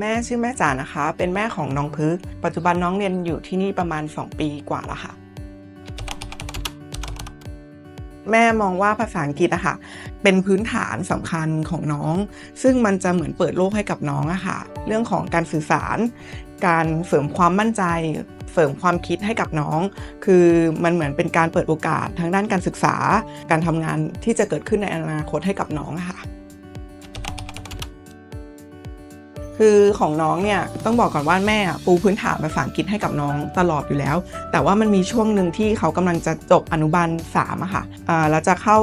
แม่ชื่อแม่จ๋านะคะ เป็นแม่ของน้องพึก ปัจจุบันน้องเรียนอยู่ที่นี่ประมาณ 2 ปีกว่าแล้วค่ะ แม่มองว่าภาษาอังกฤษอะค่ะ เป็นพื้นฐานสำคัญของน้อง ซึ่งมันจะเหมือนเปิดโลกให้กับน้องอะค่ะ เรื่องของการสื่อสาร การเสริมความมั่นใจ เสริมความคิดให้กับน้อง คือมันเหมือนเป็นการเปิดโอกาสทางด้านการศึกษา การทำงานที่จะเกิดขึ้นในอนาคตให้กับน้องอะค่ะ คือของน้องเนี่ยต้องบอกก่อนว่าแม่ปูพื้นฐานภาษาอังกฤษให้กับน้องตลอดอยู่แล้ว แต่ว่ามันมีช่วงหนึ่งที่เขากำลังจะจบอนุบาล3อะค่ะแล้วจะเข้า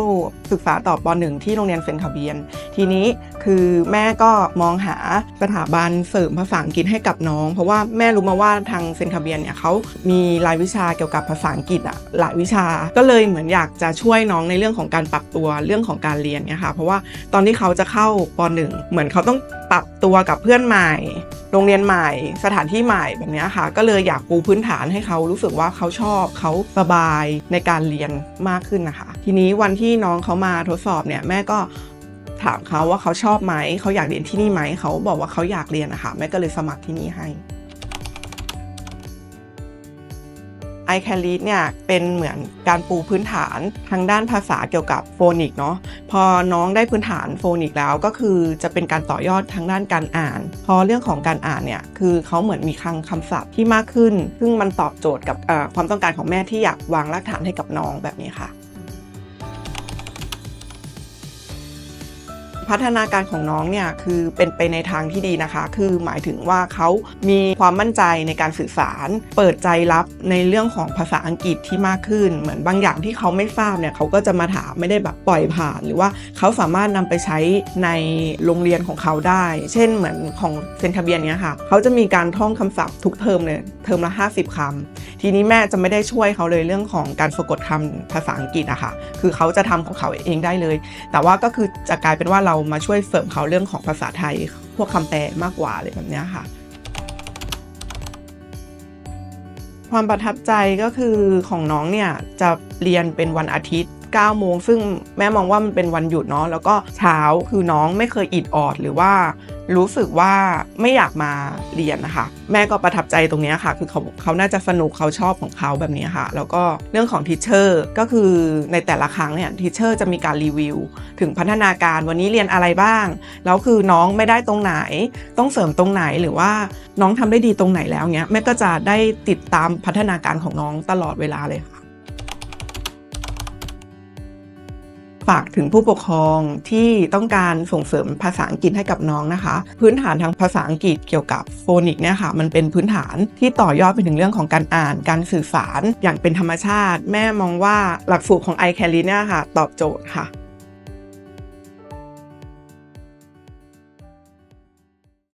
ศึกษาต่อป .1 ที่โรงเรียนเซนคาเบียน ทีนี้คือแม่ก็มองหาสถาบันเสริมภาษาอังกฤษให้กับน้อง เพราะว่าแม่รู้มาว่าทางเซนคาเบียนเนี่ยเขามีรายวิชาเกี่ยวกับภาษาอังกฤษอะหลายวิชา ก็เลยเหมือนอยากจะช่วยน้องในเรื่องของการปรับตัวเรื่องของการเรียนเนี่ยค่ะเพราะว่าตอนที่เขาจะเข้าป .1 เหมือนเขาต้องปรับตัวกับเพื่อนใหม่ โรงเรียนใหม่ สถานที่ใหม่แบบนี้ค่ะ ก็เลยอยากปูพื้นฐานให้เขารู้สึกว่าเขาชอบเขาสบายในการเรียนมากขึ้นนะคะ ทีนี้วันที่น้องเขามาทดสอบเนี่ยแม่ก็ถามเขาว่าเขาชอบไหมเขาอยากเรียนที่นี่ไหมเขาบอกว่าเขาอยากเรียนนะคะแม่ก็เลยสมัครที่นี่ให้ i c a r e a d เนี่ยเป็นเหมือนการปูพื้นฐานทางด้านภาษาเกี่ยวกับโฟนิกเนาะพอน้องได้พื้นฐานโฟนิกแล้วก็คือจะเป็นการต่อยอดทางด้านการอ่าน พอเรื่องของการอ่านเนี่ยคือเขาเหมือนมีคลังคำศัพท์ที่มากขึ้น ซึ่งมันตอบโจทย์กับความต้องการของแม่ที่อยากวางรากฐานให้กับน้องแบบนี้ค่ะ พัฒนาการของน้องเนี่ยคือเป็นไปในทางที่ดีนะคะ คือหมายถึงว่าเขามีความมั่นใจในการสื่อสาร เปิดใจรับในเรื่องของภาษาอังกฤษที่มากขึ้น เหมือนบางอย่างที่เขาไม่ทราบเนี่ยเขาก็จะมาถามไม่ได้แบบปล่อยผ่าน หรือว่าเขาสามารถนำไปใช้ในโรงเรียนของเขาได้ เช่นเหมือนของเซนทะเบียนเนี่ยค่ะเขาจะมีการท่องคำศัพท์ทุกเทอมเลยเทอมละ 50คำทีนี้แม่จะไม่ได้ช่วยเขาเลยเรื่องของการสะกดคำภาษาอังกฤษอะค่ะ คือเขาจะทำของเขาเองได้เลย แต่ว่าก็คือจะกลายเป็นว่าเรามาช่วยเสริมเขาเรื่องของภาษาไทย พวกคำแปลมากกว่าอะไรแบบนี้ค่ะความประทับใจก็คือของน้องเนี่ย จะเรียนเป็นวันอาทิตย์ 9 โมง ซึ่งแม่มองว่ามันเป็นวันหยุดเนาะแล้วก็เช้าคือน้องไม่เคยอิดออด หรือว่า รู้สึกว่าไม่อยากมาเรียนนะคะ แม่ก็ประทับใจตรงนี้ค่ะ คือเขาเขาน่าจะสนุกเขาชอบของเขาแบบนี้ค่ะ แล้วก็เรื่องของทิเชอร์ก็คือในแต่ละครั้งเนี่ยทิเชอร์จะมีการรีวิว ถึงพัฒนาการวันนี้เรียนอะไรบ้าง แล้วคือน้องไม่ได้ตรงไหน ต้องเสริมตรงไหนหรือว่าน้องทำได้ดีตรงไหนแล้วเนี้ยแม่ก็จะได้ติดตามพัฒนาการของน้องตลอดเวลาเลยค่ะ ฝากถึงผู้ปกครองที่ต้องการส่งเสริมภาษาอังกฤษให้กับน้องนะคะ พื้นฐานทางภาษาอังกฤษเกี่ยวกับโฟนิกเนี่ยค่ะมันเป็นพื้นฐานที่ต่อยอดไปถึงเรื่องของการอ่านการสื่อสารอย่างเป็นธรรมชาติ แม่มองว่าหลักสูตรของ i c a r e เนี่ยค่ะ ตอบโจทย์ค่ะ